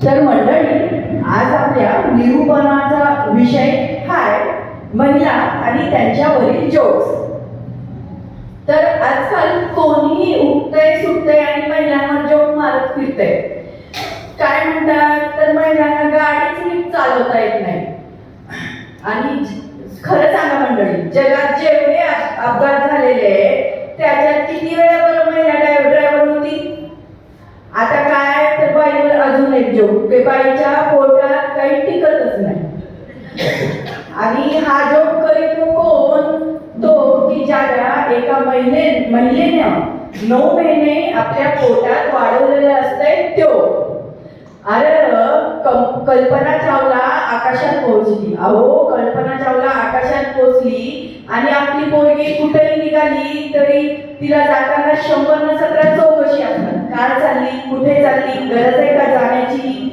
तर मंडळी आज आपल्या निरूपणाचा विषय हा आहे महिला आणि त्यांच्यावरील जोक्स तर आजकाल कोणीही उठतंय सुटतंय आणि महिलांना जोक मारत फिरतंय. काय म्हणतात? तर महिलांना गाडीच नीट चालवता येत नाही. आणि खरं सांगा मंडळी जगात जेवढे अपघात झालेले आहेत त्याच्यात किती वेळा बरं महिला ड्रायव्हर होती आता काय तर बाईवर अजून एक जोक ते बाईच्या पोटात काही टिकतच नाही. आणि हा जोक करीत कोण? तो की ज्याला एका महिने महिलेनं नऊ महिने आपल्या पोटात वाढवलेलं असतंय त्यो अरे कल्पना चावला आकाशात पोहोचली. अहो कल्पना चावला आकाशात पोहोचली. आणि आपली पोरगी कुठेही निघाली तरी तिला जाताना शंभर न सतरा चौकशी असतात. काय चालली कुठे चालली गरज आहे का जाण्याची?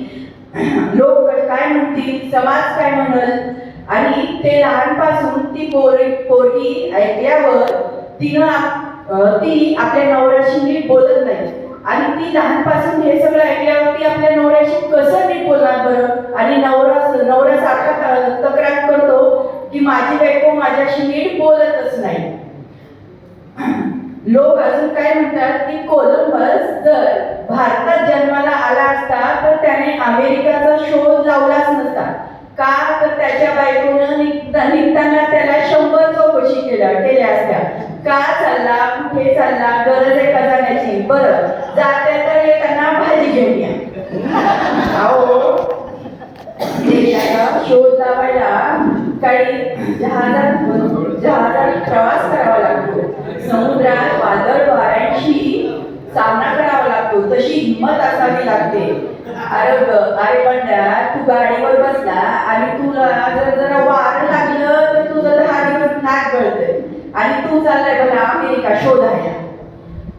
लोक काय म्हणतील समाज काय म्हणल? आणि ते लहानपासून ती पोरी पोरगी ऐकल्यावर तिनं ती आपल्या नवऱ्याशी नीट बोलत नाही. आणि ती लहानपासून हे सगळं ऐकल्यावर ती आपल्या नवऱ्याशी कसं नीट बोलणार बरं? आणि नवरा नवऱ्या सारखा तक्रार करतो की माझी बायको माझ्याशी नीट बोलतच नाही. लोक अजून काय म्हणतात की कोलंबस जर भारतात जन्माला आला असता तर त्याने अमेरिकाचा शोध लावलाच नसता. का? तर त्याच्या बायकोनं निघता- निघताना त्याला शंभर चौकशी केल्या केल्या असत्या. का चालला? कुठे चालला? गरज आहे का जाण्याची? बरं. जाते तर येताना भाजी घेऊन या. अहो देशाचा शोध लावायला काही जहाजात जहाजात प्रवास करावा लागतो. समुद्रात वादळ वाऱ्यांशी सामना करावा लागतो. तशी हिंमत असावी लागते. अरे ग- अरे बंड्या तू गाडीवर बसला आणि तुला जर जरा वार लागलं तर तुझं दहा दिवस नाक गळतंय. आणि तू चाललाय बघा अमेरिका शोधायला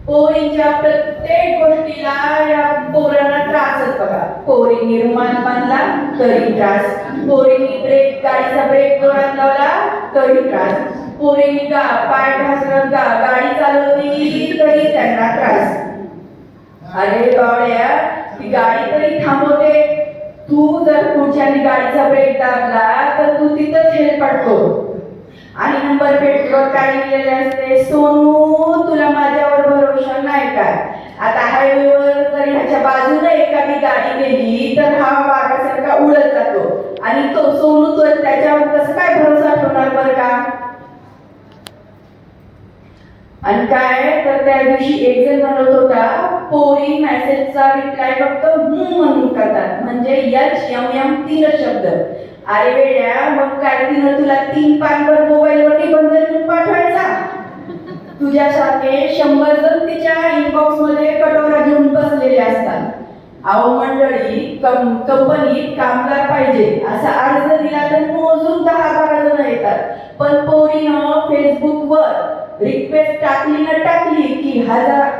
पोरींच्या प्रत्येक गोष्टीला या पोरांना त्रासच बघा. पोरींनी रुमाल बांधला तरी त्रास. पोरींनी ब्रेक गाडीचा ब्रेक जोरात लावला तरी त्रास. पोरींनी गा पाय घासत गा गाडी चालवली तरी त्यांना त्रास. अरे बावड्या ती गाडी तरी थांबवते. तू जर पुढच्यानी गाडीचा ब्रेक दाबला तर तू तिथंच हेल पडतो आणि नंबर प्लेटवर काय लिहिलेले असते सोनू तुला माझ्यावर भरोसा नाही काय? आता हायवेवर जर ह्याच्या बाजूला एखादी गाडी गेली तर हा वाघासारखा उडत जातो. आणि तो सोनू तर त्याच्यावर कसं काय भरोसा ठेवणार बरं का? आणि काय? तर त्या दिवशी एक जण म्हणत होता पोरी मेसेजचा रिप्लाय फक्त हू म्हणून करतात. म्हणजे यच यम यम तीन शब्द. अरे वेड्या मग काय तिनं तुला तीन पानवर मोबाईलवर निबंध लिहून पाठवायचा तुझ्यासारखे शंभर जण तिच्या इनबॉक्समध्ये कटोरा घेऊन बसलेले असतात. अहो मंडळी कं कंपनीत कामगार पाहिजे असा अर्ज दिला तर मोजून दहा बारा जण येतात. पण पोरीनं फेसबुकवर रिक्वेस्ट टाकली ना टाकली की हजार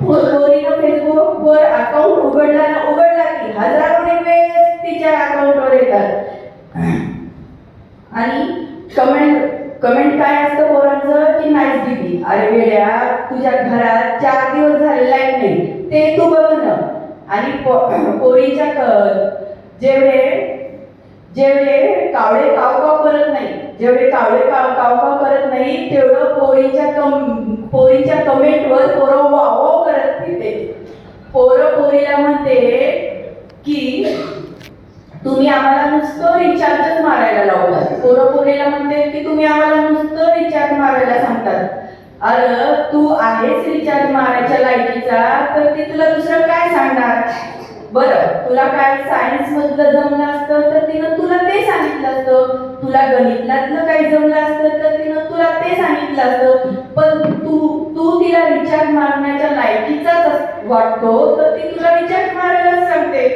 पोरीनं फेसबुकवर अकाउंट उघडला ना उघडला की हजारो रिक्वेस्ट तिच्या अकाउंटवर येतात. आणि कमेंट कमेंट काय असतं पोरांचं? की नाही दिदी. अरे वेड्या तुझ्या घरात चार दिवस झाले लाइट नाही. ते तू बघ ना आणि पोरीच्या जेवढे जेवढे कावळे काव काव करत नाही जेवढे कावळे काव काव काव करत नाही तेवढं पोरीच्या कम पोरीच्या कमेंटवर पोरं वाव वाव करत फिरते पोरं पोरीला म्हणते की तुम्ही आम्हाला नुसतं रिचार्जच मारायला लावतात पोरं पोरीला म्हणते की तुम्ही नुसतं रिचार्ज मारायला सांगतात. अरे तू आहेस रिचार्ज मारायच्या लायकीचा तर ती तुला दुसरं काय सांगणार? बरं तुला काय सायन्स मधलं जमलं असतं तर तिनं तुला ते सांगितलं असतं. तुला गणितलातलं काही जमलं असतं तर तिनं तुला ते सांगितलं असतं. पण तू तू तिला रिचार्ज मारण्याच्या लायकीचाच वाटतो तर ती तुला रिचार्ज मारायलाच सांगते.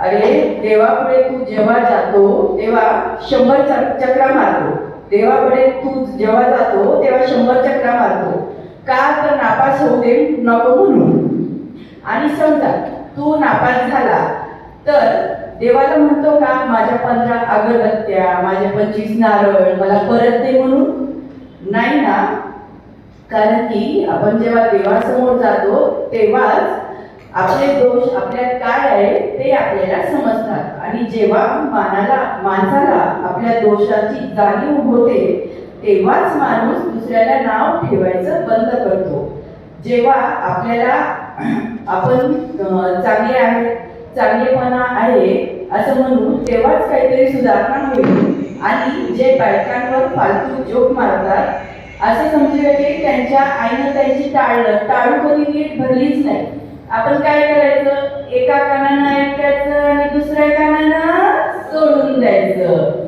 अरे देवापुढे तू जेव्हा जातो तेव्हा शंभर चक्रा मारतो. देवाकडे तू जेव्हा जातो तेव्हा शंभर चक्रा मारतो. का तर नापास होऊ दे नको म्हणून. आणि समजा तू नापास झाला तर देवाला म्हणतो का माझ्या पंधरा अगरबत्त्या माझ्या पंचवीस नारळ मला परत दे म्हणून. नाही ना. कारण की आपण जेव्हा देवासमोर जातो तेव्हाच आपले दोष आपल्यात काय आहे ते आपल्याला समजतात. आणि जेव्हा मानाला माणसाला आपल्या दोषाची जाणीव होते तेव्हाच माणूस दुसऱ्याला नाव ठेवायचं बंद करतो. जेव्हा आपल्याला आपण चांगले आहे चांगलेपणा आहे असं म्हणू तेव्हाच काहीतरी सुधारणा होईल. आणि जे बायकांवर फालतू जोक मारतात असं समजूया की त्यांच्या आईनं त्यांची टाळ टाळू कधी नीट भरलीच नाही. आपण काय करायचं? एका कानानं ऐकायचं आणि दुसऱ्या कानानं सोडून द्यायचं.